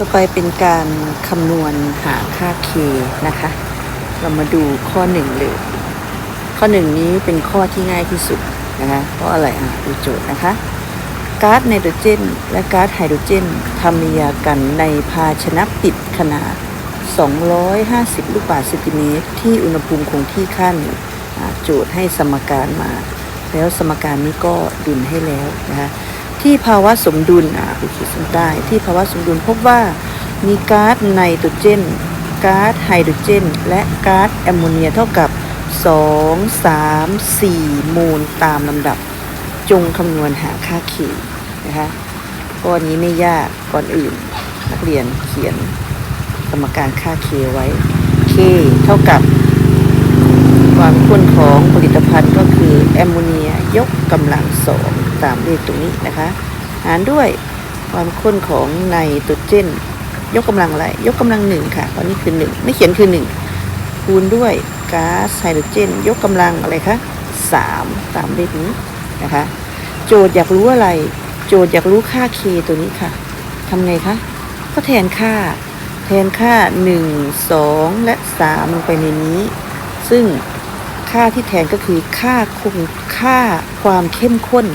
ต่อไปเป็นการคำนวณหาค่า K นะคะ เรามาดูข้อหนึ่งเลย ข้อหนึ่งนี้เป็นข้อที่ง่ายที่สุดนะคะ เพราะอะไรอะดูโจทย์นะคะ ก๊าซไนโตรเจน และก๊าซไฮโดรเจนทำปฏิยากันในภาชนะปิดขนาด 250 ลูกบาศก์เซนติเมตร ที่อุณหภูมิคงที่ขั้นโจทย์ให้สมการมา แล้วสมการนี้ก็ดุลให้แล้วนะคะ ที่ภาวะสมดุลอ่าขีดเส้นใต้ที่ภาวะสมดุลพบว่ามีก๊าซไนโตรเจนก๊าซไฮโดรเจน และก๊าซแอมโมเนียเท่ากับ 2 3 4 มูลตามลำดับ จงคำนวณหาค่า K นะคะข้อนี้ไม่ยากก่อนอื่น นักเรียนเขียนสมการค่า K ไว้ K เท่ากับ ความข้นของผลิตภัณฑ์ก็คือแอมโมเนีย ยกกำลังสองตามเลขตรงนี้นะคะ หารด้วยความข้นของไนโตรเจน ยกกำลังอะไรยกกำลังหนึ่งค่ะเพราะนี่คือหนึ่งไม่เขียนคือหนึ่งคูณด้วยก๊าซไฮโดรเจน ยกกำลังอะไรคะสามตามเลขนี้นะคะ โจทย์อยากรู้อะไร โจทย์อยากรู้ค่า k ตัวนี้ค่ะทำไงคะก็แทนค่า แทนค่า 1 2 และ 3 ลงไปในนี้ ซึ่ง ค่าที่แทนก็คือค่าคงค่าความเข้มข้น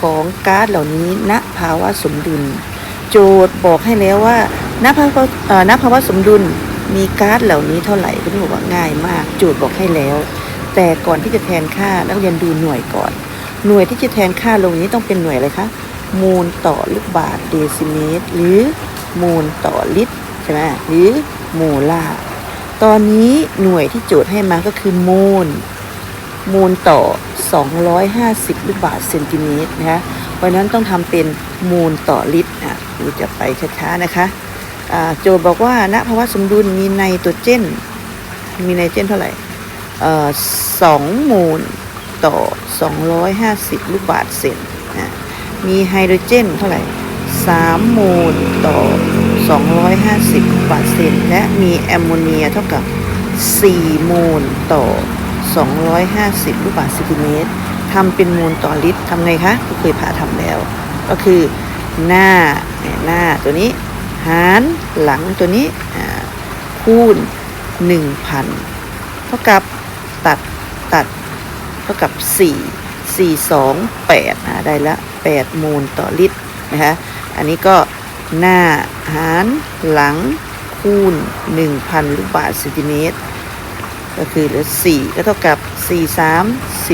ของก๊าซเหล่านี้ณภาวะสมดุล โจทย์บอกให้แล้วว่าณภาวะณภาวะสมดุลมีก๊าซเหล่านี้เท่าไหร่ก็ต้องบอกว่าง่ายมาก โจทย์บอกให้แล้ว แต่ก่อนที่จะแทนค่านักเรียนดูหน่วยก่อน หน่วยที่จะแทนค่าลงนี้ต้องเป็นหน่วยอะไรคะมูลต่อลูกบาศก์เดซิเมตร หรือมูลต่อลิตรใช่ไหมหรือโมลาร์ ตอนนี้หน่วยที่โจทย์ให้มาก็คือโมลมูลต่อ 250 ลูกบาศก์เซนติเมตรนะคะเพราะนั้นต้องทำเป็นมูลต่อลิตรอะดูจะไปช้าๆนะคะโจทย์บอกว่าณภาวะสมดุลมีไนโตรเจน มีไนโตรเจนเท่าไหร่เอ่อสองมูลต่อ 250 ลูกบาศก์เซนมีไฮโดรเจนเท่าไหร่ 3มูลต่อ 250ลูกบาเซนและมีแอมโมเนียเท่ากับ4มูลต่อ 250ลูกบาศก์เซนติเมตรทำเป็นมูลต่อลิตรทำไงคะก็เคยพาทำแล้ว ก็คือหน้าหน้าตัวนี้ หารหลังตัวนี้คูณ 1,000 เท่ากับตัดตัดเท่ากับ 4 4 2 8อ่าได้ละ8มูลต่อลิตรนะคะ อันนี้ก็หน้าหารหลังคูณ 1,000 ลูกบาศก์เซนติเมตร ก็คือเหลือ 4 ก็เท่ากับ 4 3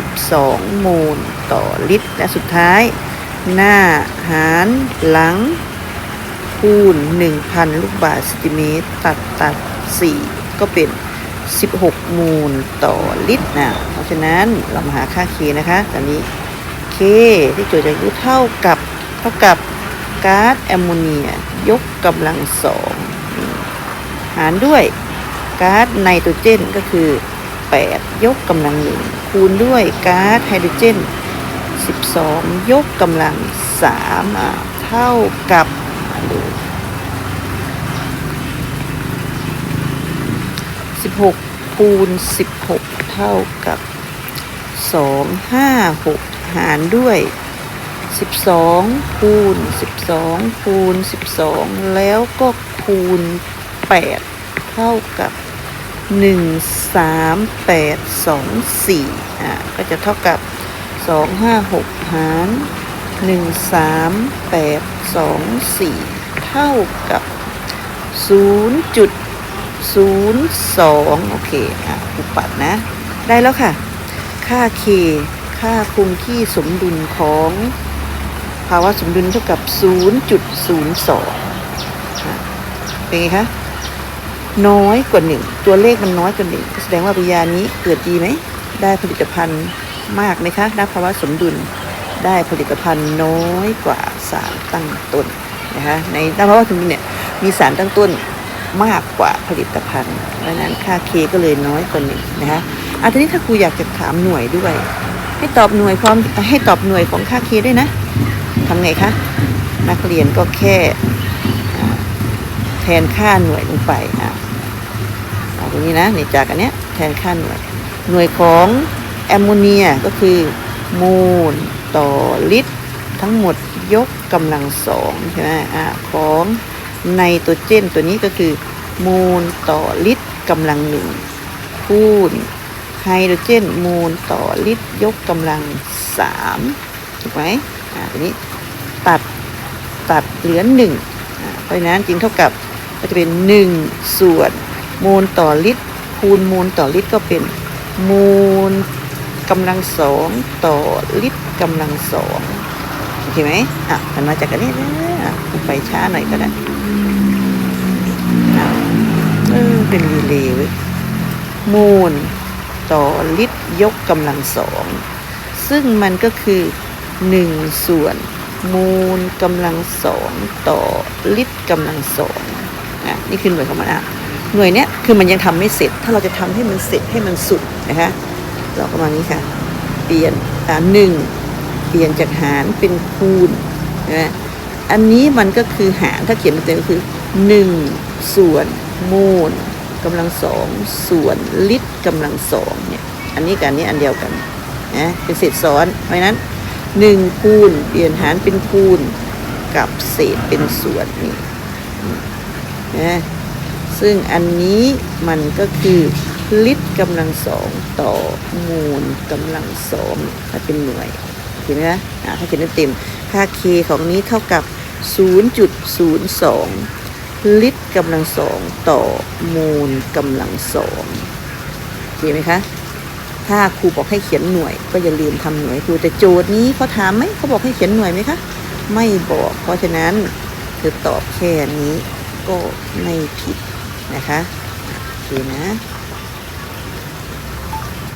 12 มูลต่อลิตร และสุดท้าย หน้าหารหลังคูณ 1,000 ลูกบาศก์เซนติเมตร ตัดตัด 4 ก็เป็น 16 มูลต่อลิตรนะ เพราะฉะนั้นเรามาหาค่า k นะคะตอนนี้ k ที่โจทย์จะรู้เท่ากับเท่ากับ ก๊าซแอมโมเนีย ยกกำลังสองหารด้วยก๊าซไนโตรเจนก็คือ 8 ยกกำลังหนึ่งคูณด้วยก๊าซไฮโดรเจน 12 ยกกำลัง3อะเท่ากับดู16คูณ16 เท่ากับ 2 5 6 หารด้วย 12 คูณ 12 คูณ 12 แล้วก็คูณ 8 เท่ากับ 1 3 8 2 4อะก็จะเท่ากับ 2 5 6 หาร 1 3 8 2 4 เท่ากับ 0. ศูนย์สองโอเคอะอุปัดนะ ได้แล้วค่ะ ค่า k ค่าคงที่สมดุลของ ภาวะสมดุลเท่ากับ 0.02อะเป็นไงคะ น้อยกว่า1ตัวเลขมันน้อยกว่า1แสดงว่าปริยานี้เกิดดีไหม ได้ผลิตภัณฑ์มากไหมคะณภาวะสมดุล ได้ผลิตภัณฑ์น้อยกว่าสารตั้งต้นนะคะในณภาวะสมดุลเนี่ยมีสารตั้งต้นมากกว่าผลิตภัณฑ์ดังนั้นค่า K ก็เลยน้อยกว่าหนึ่งนะคะอันนี้ถ้าครูอยากจะถามหน่วยด้วย ให้ตอบหน่วยพร้อมให้ตอบหน่วยของค่า K ด้วยนะ ทำไงคะ นักเรียนก็แค่แทนค่าหน่วยลงไปอะเอาตรงนี้นะนี่จากอันเนี้ยแทนค่าหน่วย หน่วยของแอมโมเนียก็คือมูลต่อลิตร ทั้งหมดยกกำลังสองใช่ไหมอ่าของไนโตรเจนตัวนี้ก็คือ มูลต่อลิตรกำลังหนึ่งคูณไฮโดรเจน มูลต่อลิตรยกกำลังสามถูกไหมอ่าตัวนี้ ตัดตัดเหลือหนึ่งเพราะนั้นจึงเท่ากับก็จะเป็นหนึ่งส่วนมูลต่อลิตร คูณมูลต่อลิตรก็เป็นมูลกำลังสองต่อลิตรกำลังสองโอเคไหมอะมันมาจากกันนี้นะไปช้าหน่อยก็ได้เออเป็นรีเลย์เว้ยมูลต่อลิตรยกกำลังสอง ซึ่งมันก็คือหนึ่งส่วน มูลกำลังสองต่อลิตรกำลังสองอะนี่คือหน่วยของมันอะหน่วยเนี้ยคือมันยังทำไม่เสร็จ ถ้าเราจะทำให้มันเสร็จให้มันสุดนะคะเราก็มานี้ค่ะ เปลี่ยนอ่าหนึ่งเปลี่ยนจากหารเป็นคูณนะอันนี้มันก็คือหารถ้าเขียนเป็นเต็มก็คือหนึ่งส่วนมูลกำลังสองส่วนลิตรกำลังสองเนี่ยอันนี้กับอันนี้อันเดียวกันนะเป็นเศษซ้อนเพราะนั้น หนึ่งคูณเปลี่ยนหารเป็นคูณกับเศษเป็นส่วนนี่นะซึ่งอันนี้มันก็คือลิตรกำลังสองต่อมูลกำลังสองถ้าเป็นหน่วยเห็นไหมคะถ้าเขียนเต็มค่า k ของนี้เท่ากับ 0.02 ลิตรกำลังสองต่อมูลกำลังสองเห็นไหมคะ ถ้าครูบอกให้เขียนหน่วย ก็อย่าลืมทำหน่วยครูแต่โจทย์นี้เขาถามไหมเขาบอกให้เขียนหน่วยไหมคะ ไม่บอก เพราะฉะนั้นเธอตอบแค่นี้ก็ไม่ผิดนะคะโอเคนะ